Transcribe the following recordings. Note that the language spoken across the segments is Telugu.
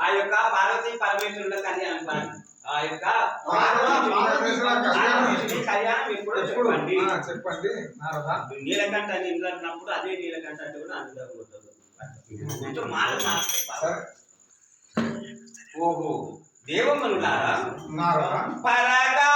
ఆ యొక్క పార్వతీ పరమేశ్వరుల కళ్యాణం. ఆ యొక్క కళ్యాణం. ఎప్పుడో చెప్పండి? చెప్పండి నీలకంఠ నీళ్ళు అన్నప్పుడు అదే నీలకంఠ అంటే కూడా అందులో ఓహో దేవమనులారా? పరగా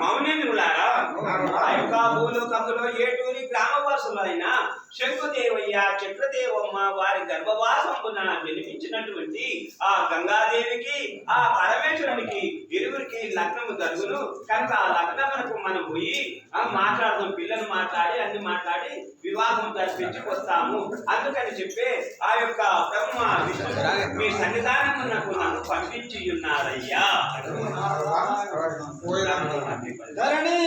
మౌనేంద్రులారా ఆ యొక్క భూలోకములో ఏటూరి గ్రామవాసులైన శంకుదేవయ్య చక్రదేవమ్మ వారి గర్భవాసంపున జన్మించినటువంటి ఆ గంగాదేవికి ఆ పరమేశ్వరునికి ఇరువురికి లగ్నము జరుగును. కనుక ఆ లగ్నమునకు మనం పోయి మాట్లాడదాం పిల్లలు మాట్లాడి అన్ని మాట్లాడి వివాహం జరిపించి వస్తాము అందుకని చెప్పి ఆ యొక్క బ్రహ్మ విష్ణు మీ సన్నిధానమునకు నన్ను పంపించి ఉన్నారయ్యా ధరణి.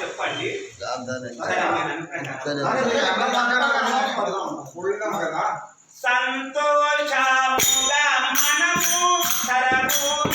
చెప్పండి. సంతోషముగా మనము సరముగా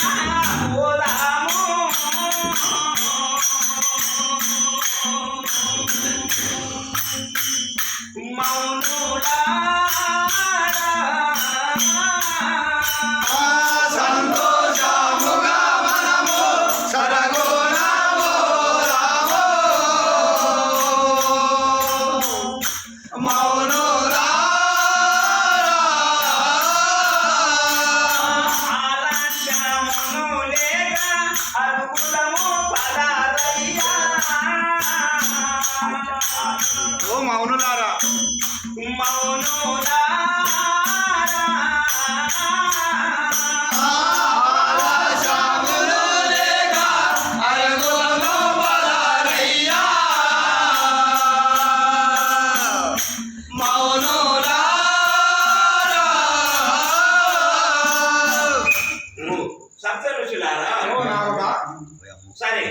సరే.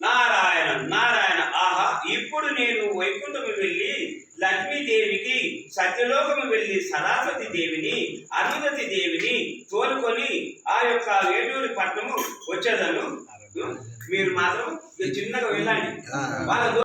నారాయణ నారాయణ ఆహా ఇప్పుడు నేను వైకుంఠము వెళ్ళి లక్ష్మీదేవికి సత్యలోకము వెళ్ళి సరస్వతి దేవిని అరుంధతి దేవిని తోలుకొని ఆ యొక్క వేటూరి పట్టణము వచ్చేదను. మీరు మాత్రం చిన్నగా వెళ్ళండి. వాళ్ళ